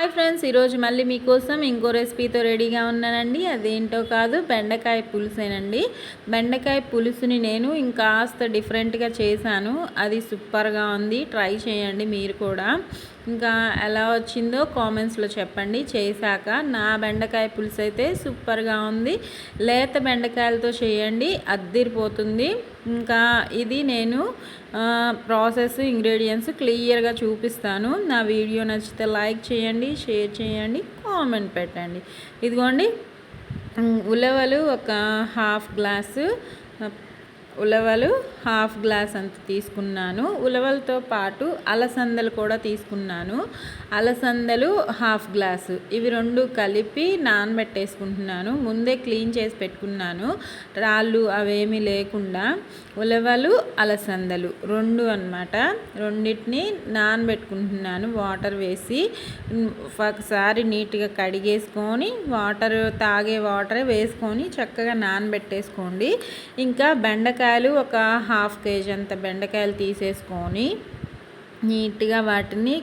Hi friends ఈరోజు మళ్ళీ మీకోసం ఇంకో రెసిపీతో రెడీగా ఉన్నానండి. అదేంటో కాదు బెండకాయ పులుసేనండి. బెండకాయ పులుసుని నేను ఇంకాస్త డిఫరెంట్గా చేశాను. అది సూపర్గా ఉంది. ట్రై చేయండి మీరు కూడా. ఇంకా ఎలా వచ్చిందో కామెంట్స్లో చెప్పండి. చేశాక నా బెండకాయ పులుసు అయితే సూపర్గా ఉంది. లేత బెండకాయలతో చేయండి. అద్దిరిపోతుంది. ఇంకా ఇది నేను ప్రాసెస్ ఇంగ్రీడియంట్స్ క్లియర్గా చూపిస్తాను. నా వీడియో నచ్చితే లైక్ చేయండి షేర్ చేయండి కామెంట్ పెట్టండి. ఇదిగోండి ఉలవలు ఒక హాఫ్ గ్లాసు ఉలవలు హాఫ్ గ్లాస్ అంత తీసుకున్నాను. ఉలవలతో పాటు అలసందలు కూడా తీసుకున్నాను. అలసందలు హాఫ్ గ్లాసు. ఇవి రెండు కలిపి నానబెట్టేసుకుంటున్నాను. ముందే క్లీన్ చేసి పెట్టుకున్నాను. రాళ్ళు అవేమీ లేకుండా ఉలవలు అలసందలు రెండు అనమాట రెండింటిని నానబెట్టుకుంటున్నాను. వాటర్ వేసి ఒకసారి నీట్గా కడిగేసుకొని వాటర్ తాగే వాటర్ వేసుకొని చక్కగా నానబెట్టేసుకోండి. ఇంకా బెండకాయ బెండకాయలు ఒక హాఫ్ కేజీ అంత బెండకాయలు తీసేసుకొని నీట్గా వాటిని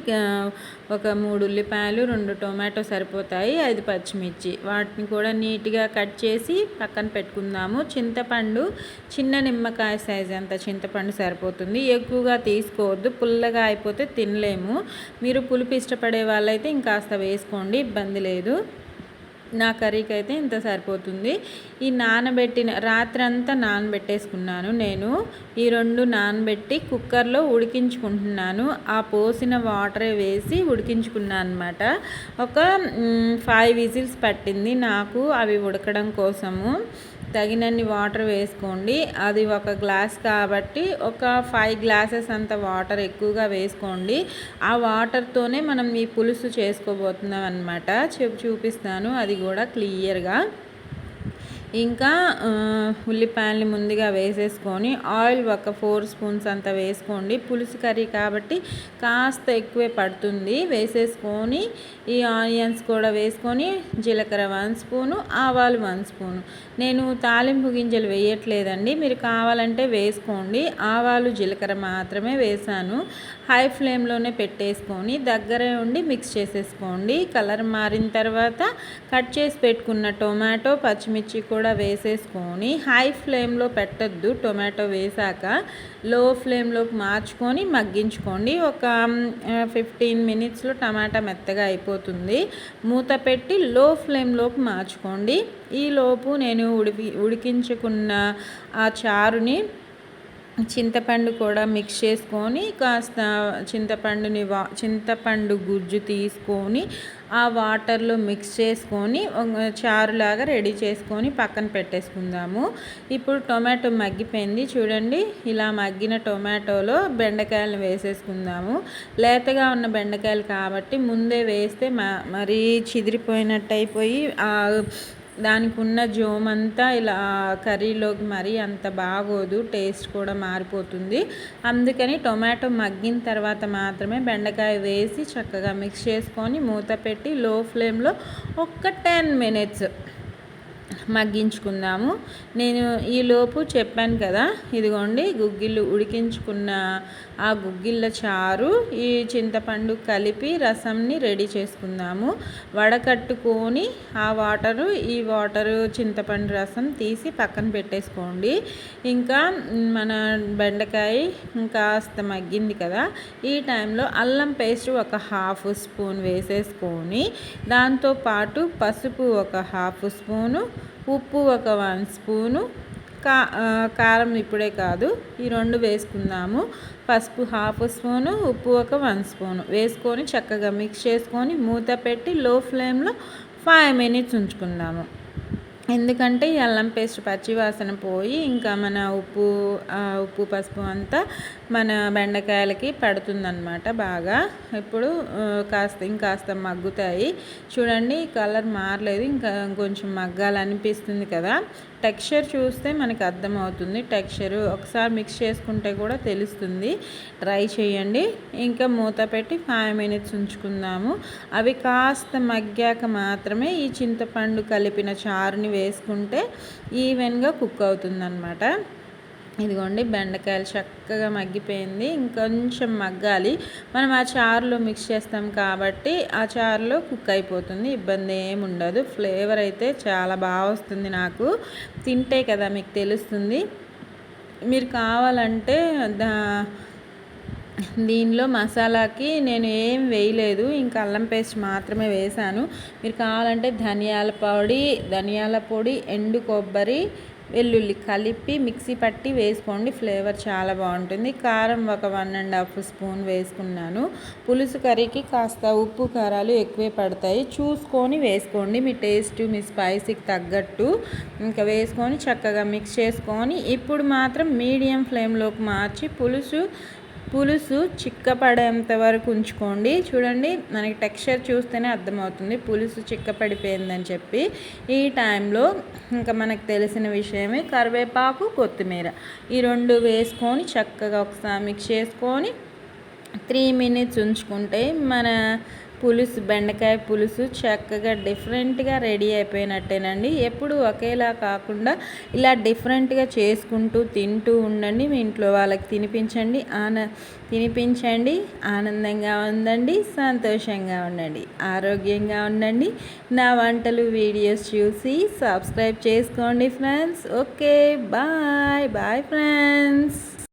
ఒక మూడు ఉల్లిపాయలు రెండు టొమాటో సరిపోతాయి ఐదు పచ్చిమిర్చి. వాటిని కూడా నీట్గా కట్ చేసి పక్కన పెట్టుకుందాము. చింతపండు చిన్న నిమ్మకాయ సైజ్ అంత చింతపండు సరిపోతుంది. ఎక్కువగా తీసుకోవద్దు పుల్లగా అయిపోతే తినలేము. మీరు పులుపు ఇష్టపడే వాళ్ళైతే ఇంకాస్త వేసుకోండి ఇబ్బంది లేదు. నా కర్రీకి అయితే ఇంత సరిపోతుంది. ఈ నానబెట్టిన రాత్రి అంతా నానబెట్టేసుకున్నాను నేను. ఈ రెండు నానబెట్టి కుక్కర్లో ఉడికించుకుంటున్నాను. ఆ పోసిన వాటరే వేసి ఉడికించుకున్నాను అనమాట ఒక ఫైవ్ విజిల్స్ పట్టింది నాకు అవి ఉడకడం కోసము. తగినన్ని వాటర్ వేసుకోండి. అది ఒక గ్లాస్ కాబట్టి ఒక ఫైవ్ గ్లాసెస్ అంత వాటర్ ఎక్కువగా వేసుకోండి. ఆ వాటర్తోనే మనం ఈ పులుసు చేసుకోబోతున్నాం అనమాట చూపిస్తాను. అది కూడా క్లియర్గా. ఇంకా ఉల్లిపాయల్ని ముందుగా వేసేసుకొని ఆయిల్ ఒక ఫోర్ స్పూన్స్ అంత వేసుకోండి. పులుసు కర్రీ కాబట్టి కాస్త ఎక్కువే పడుతుంది. వేసేసుకొని ఈ ఆనియన్స్ కూడా వేసుకొని జీలకర్ర వన్ స్పూను ఆవాలు వన్ స్పూను. నేను తాలింపు గింజలు వేయట్లేదండి. మీరు కావాలంటే వేసుకోండి. ఆవాలు జీలకర్ర మాత్రమే వేసాను. హై ఫ్లేమ్లోనే పెట్టేసుకొని దగ్గరే ఉండి మిక్స్ చేసేసుకోండి. కలర్ మారిన తర్వాత కట్ చేసి పెట్టుకున్న టొమాటో పచ్చిమిర్చి కూడా కూడా వేసేసుకొని హై ఫ్లేమ్లో పెట్టద్దు టొమాటో వేసాక లో ఫ్లేమ్లోకి మార్చుకొని మగ్గించుకోండి. ఒక ఫిఫ్టీన్ మినిట్స్లో టమాటా మెత్తగా అయిపోతుంది. మూత పెట్టి లో ఫ్లేమ్లోకి మార్చుకోండి. ఈలోపు నేను ఉడికి ఉడికించుకున్న ఆ చారుని చింతపండు కూడా మిక్స్ చేసుకొని కాస్త చింతపండుని వా చింతపండు గుజ్జు తీసుకొని ఆ వాటర్లో మిక్స్ చేసుకొని చారులాగా రెడీ చేసుకొని పక్కన పెట్టేసుకుందాము. ఇప్పుడు టొమాటో మగ్గిపోయింది. చూడండి ఇలా మగ్గిన టొమాటోలో బెండకాయలను వేసేసుకుందాము. లేతగా ఉన్న బెండకాయలు కాబట్టి ముందే వేస్తే మరీ చిదిరిపోయినట్టు అయిపోయి దానికి ఉన్న జోమంతా ఇలా కర్రీలోకి మరీ అంత బాగోదు టేస్ట్ కూడా మారిపోతుంది. అందుకని టొమాటో మగ్గిన తర్వాత మాత్రమే బెండకాయ వేసి చక్కగా మిక్స్ చేసుకొని మూత పెట్టి లో ఫ్లేమ్లో ఒక టెన్ మినిట్స్ మగ్గించుకుందాము. నేను ఈలోపు చెప్పాను కదా ఇదిగోండి గుగ్గిళ్ళు ఉడికించుకున్న ఆ గుగ్గిళ్ళ చారు ఈ చింతపండు కలిపి రసంని రెడీ చేసుకుందాము. వడకట్టుకొని ఆ వాటరు ఈ వాటరు చింతపండు రసం తీసి పక్కన పెట్టేసుకోండి. ఇంకా మన బెండకాయ కాస్త మగ్గింది కదా ఈ టైంలో అల్లం పేస్ట్ ఒక హాఫ్ స్పూన్ వేసేసుకొని దాంతోపాటు పసుపు ఒక హాఫ్ స్పూను ఉప్పు ఒక వన్ స్పూను కా కారం ఇప్పుడే కాదు ఈ రెండు వేసుకుందాము. పసుపు హాఫ్ స్పూను ఉప్పు ఒక వన్ స్పూను. వేసుకొని చక్కగా మిక్స్ చేసుకొని మూత పెట్టి లో ఫ్లేమ్లో ఫైవ్ మినిట్స్ ఉంచుకుందాము. ఎందుకంటే ఈ అల్లం పేస్ట్ పచ్చి వాసన పోయి ఇంకా మన ఉప్పు ఉప్పు పసుపు అంతా మన బెండకాయలకి పడుతుందన్నమాట బాగా. ఇప్పుడు కాస్త ఇంకాస్త మగ్గుతాయి. చూడండి కలర్ మారలేదు ఇంకా కొంచెం మగ్గాలనిపిస్తుంది కదా. టెక్స్చర్ చూస్తే మనకు అర్థమవుతుంది. టెక్స్చర్ ఒకసారి మిక్స్ చేసుకుంటే కూడా తెలుస్తుంది. ట్రై చేయండి. ఇంకా మూత పెట్టి ఫైవ్ మినిట్స్ ఉంచుకుందాము. అవి కాస్త మగ్గాక మాత్రమే ఈ చింతపండు కలిపిన చారుని వేసుకుంటే ఈవెన్గా కుక్ అవుతుందన్నమాట. ఇదిగోండి బెండకాయలు చక్కగా మగ్గిపోయింది. ఇంకొంచెం మగ్గాలి. మనం ఆ చారులో మిక్స్ చేస్తాం కాబట్టి ఆ చారులో కుక్ అయిపోతుంది. ఇబ్బంది ఏమి ఉండదు. ఫ్లేవర్ అయితే చాలా బాగా వస్తుంది నాకు. తింటే కదా మీకు తెలుస్తుంది. మీరు కావాలంటే దా దీనిలో మసాలాకి నేను ఏం వేయలేదు. ఇంకా అల్లం పేస్ట్ మాత్రమే వేశాను. మీరు కావాలంటే ధనియాల పొడి ధనియాల పొడి ఎండు కొబ్బరి వెల్లుల్లి కలిపి మిక్సీ పట్టి వేసుకోండి. ఫ్లేవర్ చాలా బాగుంటుంది. కారం ఒక వన్ అండ్ హాఫ్ స్పూన్ వేసుకున్నాను. పులుసు కర్రీకి కాస్త ఉప్పు కారాలు ఎక్కువే పడతాయి. చూసుకొని వేసుకోండి. మీ టేస్ట్ మీ స్పైసీకి తగ్గట్టు ఇంకా వేసుకొని చక్కగా మిక్స్ చేసుకొని ఇప్పుడు మాత్రం మీడియం ఫ్లేమ్లోకి మార్చి పులుసు పులుసు చిక్కపడేంత వరకు ఉంచుకోండి. చూడండి మనకి టెక్స్చర్ చూస్తేనే అర్థమవుతుంది పులుసు చిక్కపడిపోయిందని చెప్పి. ఈ టైంలో ఇంకా మనకు తెలిసిన విషయమే కరివేపాకు కొత్తిమీర. ఈ రెండు వేసుకొని చక్కగా ఒకసారి మిక్స్ చేసుకొని త్రీ మినిట్స్ ఉంచుకుంటే మన పులుసు బెండకాయ పులుసు చక్కగా డిఫరెంట్గా రెడీ అయిపోయినట్టేనండి. ఎప్పుడు ఒకేలా కాకుండా ఇలా డిఫరెంట్గా చేసుకుంటూ తింటూ ఉండండి. మీ ఇంట్లో వాళ్ళకి తినిపించండి. ఆన తినిపించండి. ఆనందంగా ఉండండి. సంతోషంగా ఉండండి. ఆరోగ్యంగా ఉండండి. నా వంటలు వీడియోస్ చూసి సబ్స్క్రైబ్ చేసుకోండి friends. Okay bye bye friends.